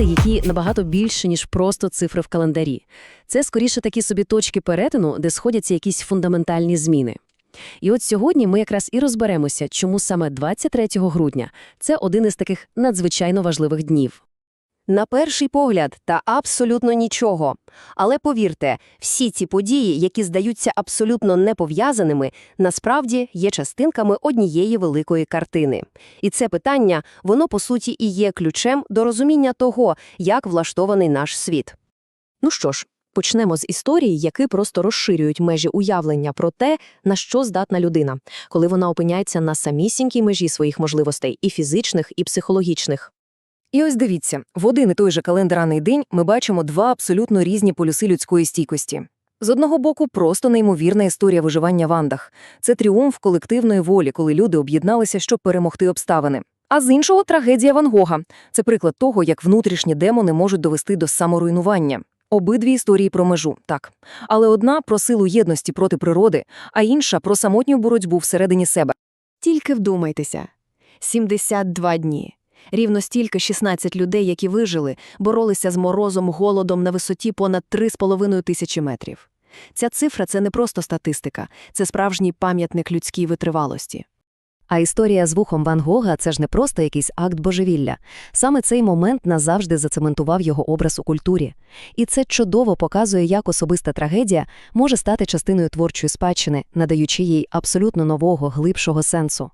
дати, які набагато більше, ніж просто цифри в календарі. Це скоріше такі собі точки перетину, де сходяться якісь фундаментальні зміни. І от сьогодні ми якраз і розберемося, чому саме 23 грудня це один із таких надзвичайно важливих днів. На перший погляд, та абсолютно нічого. Але повірте, всі ці події, які здаються абсолютно непов'язаними, насправді є частинками однієї великої картини. І це питання, воно по суті і є ключем до розуміння того, як влаштований наш світ. Ну що ж, почнемо з історії, які просто розширюють межі уявлення про те, на що здатна людина, коли вона опиняється на самісінькій межі своїх можливостей і фізичних, і психологічних. І ось дивіться, в один і той же календарний день ми бачимо два абсолютно різні полюси людської стійкості. З одного боку, просто неймовірна історія виживання в Андах. Це тріумф колективної волі, коли люди об'єдналися, щоб перемогти обставини. А з іншого трагедія Ван Гога. Це приклад того, як внутрішні демони можуть довести до саморуйнування. Обидві історії про межу, так. Але одна про силу єдності проти природи, а інша про самотню боротьбу всередині себе. Тільки вдумайтеся. 72 дні. Рівно стільки 16 людей, які вижили, боролися з морозом, голодом на висоті понад 3,5 тисячі метрів. Ця цифра – це не просто статистика, це справжній пам'ятник людській витривалості. А історія з вухом Ван Гога – це ж не просто якийсь акт божевілля. Саме цей момент назавжди зацементував його образ у культурі. І це чудово показує, як особиста трагедія може стати частиною творчої спадщини, надаючи їй абсолютно нового, глибшого сенсу.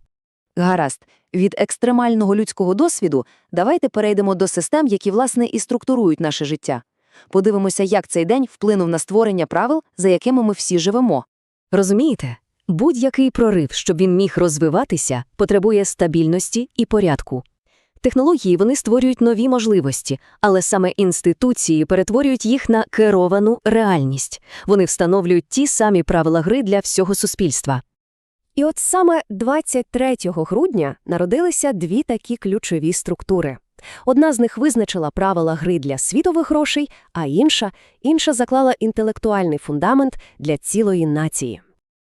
Гаразд, від екстремального людського досвіду давайте перейдемо до систем, які, власне, і структурують наше життя. Подивимося, як цей день вплинув на створення правил, за якими ми всі живемо. Розумієте? Будь-який прорив, щоб він міг розвиватися, потребує стабільності і порядку. Технології вони створюють нові можливості, але саме інституції перетворюють їх на керовану реальність. Вони встановлюють ті самі правила гри для всього суспільства. І от саме 23 грудня народилися дві такі ключові структури. Одна з них визначила правила гри для світових грошей, а інша інша заклала інтелектуальний фундамент для цілої нації.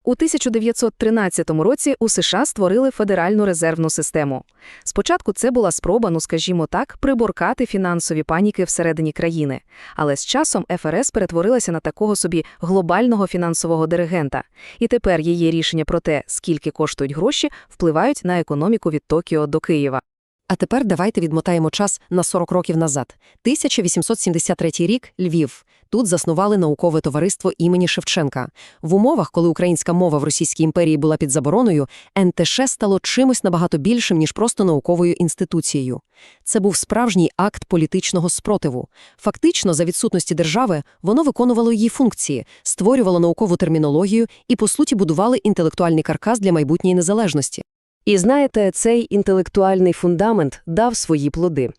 У 1913 році у США створили Федеральну резервну систему. Спочатку це була спроба, ну скажімо так, приборкати фінансові паніки всередині країни. Але з часом ФРС перетворилася на такого собі глобального фінансового диригента. І тепер її рішення про те, скільки коштують гроші, впливають на економіку від Токіо до Києва. А тепер давайте відмотаємо час на 40 років назад. 1873 рік – Львів. Тут заснували наукове товариство імені Шевченка. В умовах, коли українська мова в Російській імперії була під забороною, НТШ стало чимось набагато більшим, ніж просто науковою інституцією. Це був справжній акт політичного спротиву. Фактично, за відсутності держави, воно виконувало її функції, створювало наукову термінологію і, по суті, будували інтелектуальний каркас для майбутньої незалежності. І знаєте, цей інтелектуальний фундамент дав свої плоди.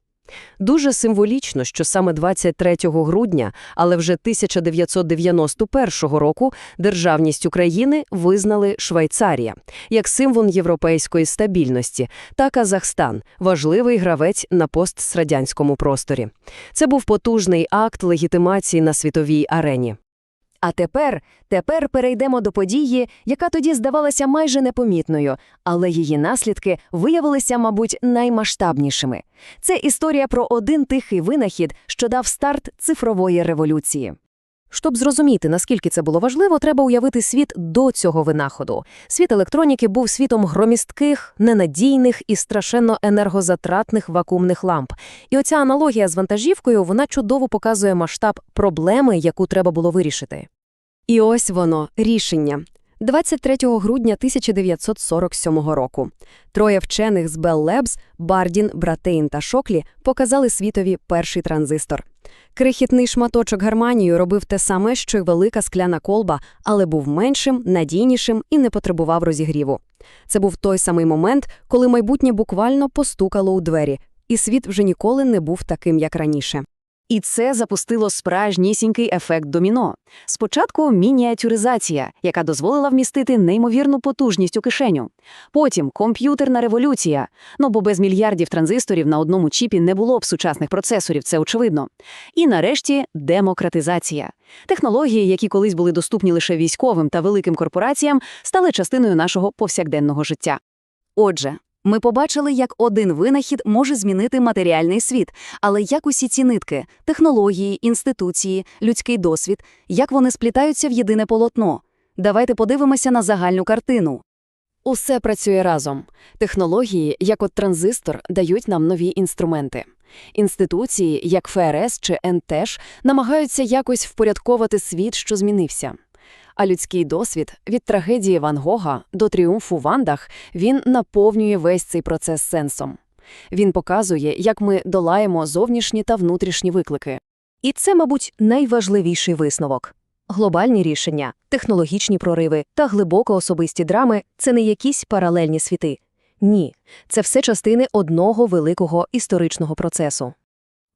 Дуже символічно, що саме 23 грудня, але вже 1991 року державність України визнали Швейцарія як символ європейської стабільності та Казахстан – важливий гравець на постсрадянському просторі. Це був потужний акт легітимації на світовій арені. А тепер, тепер перейдемо до події, яка тоді здавалася майже непомітною, але її наслідки виявилися, мабуть, наймасштабнішими. Це історія про один тихий винахід, що дав старт цифрової революції. Щоб зрозуміти, наскільки це було важливо, треба уявити світ до цього винаходу. Світ електроніки був світом громістких, ненадійних і страшенно енергозатратних вакуумних ламп. І оця аналогія з вантажівкою, вона чудово показує масштаб проблеми, яку треба було вирішити. І ось воно, рішення. 23 грудня 1947 року. Троє вчених з Bell Labs, Бардін, Братейн та Шоклі показали світові перший транзистор. Крихітний шматочок гарманію робив те саме, що й велика скляна колба, але був меншим, надійнішим і не потребував розігріву. Це був той самий момент, коли майбутнє буквально постукало у двері, і світ вже ніколи не був таким, як раніше. І це запустило справжнісінький ефект доміно. Спочатку мініатюризація, яка дозволила вмістити неймовірну потужність у кишеню. Потім комп'ютерна революція. Ну бо без мільярдів транзисторів на одному чіпі не було б сучасних процесорів, це очевидно. І нарешті демократизація. Технології, які колись були доступні лише військовим та великим корпораціям, стали частиною нашого повсякденного життя. Отже, Ми побачили, як один винахід може змінити матеріальний світ, але як усі ці нитки – технології, інституції, людський досвід, як вони сплітаються в єдине полотно. Давайте подивимося на загальну картину. Усе працює разом. Технології, як от транзистор, дають нам нові інструменти. Інституції, як ФРС чи НТЕШ, намагаються якось впорядковувати світ, що змінився. А людський досвід від трагедії Ван Гога до тріумфу в Андах, він наповнює весь цей процес сенсом. Він показує, як ми долаємо зовнішні та внутрішні виклики. І це, мабуть, найважливіший висновок. Глобальні рішення, технологічні прориви та глибоко особисті драми – це не якісь паралельні світи. Ні, це все частини одного великого історичного процесу.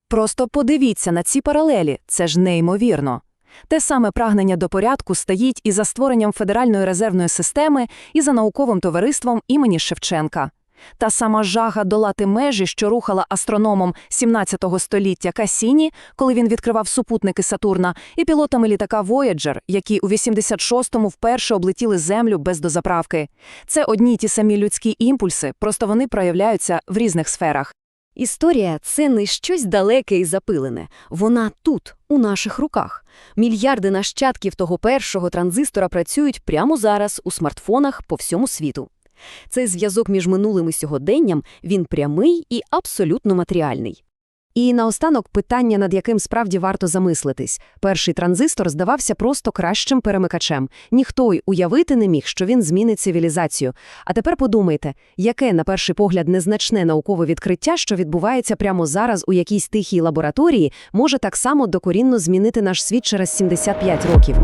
Просто подивіться на ці паралелі, це ж неймовірно. Те саме прагнення до порядку стоїть і за створенням Федеральної резервної системи, і за науковим товариством імені Шевченка. Та сама жага долати межі, що рухала астрономом 17 століття Касіні, коли він відкривав супутники Сатурна, і пілотами літака Voyager, які у 86-му вперше облетіли Землю без дозаправки. Це одні й ті самі людські імпульси, просто вони проявляються в різних сферах. Історія – це не щось далеке і запилене. Вона тут, у наших руках. Мільярди нащадків того першого транзистора працюють прямо зараз у смартфонах по всьому світу. Цей зв'язок між минулим і сьогоденням, він прямий і абсолютно матеріальний. І наостанок питання, над яким справді варто замислитись. Перший транзистор здавався просто кращим перемикачем. Ніхто й уявити не міг, що він змінить цивілізацію. А тепер подумайте, яке, на перший погляд, незначне наукове відкриття, що відбувається прямо зараз у якійсь тихій лабораторії, може так само докорінно змінити наш світ через 75 років.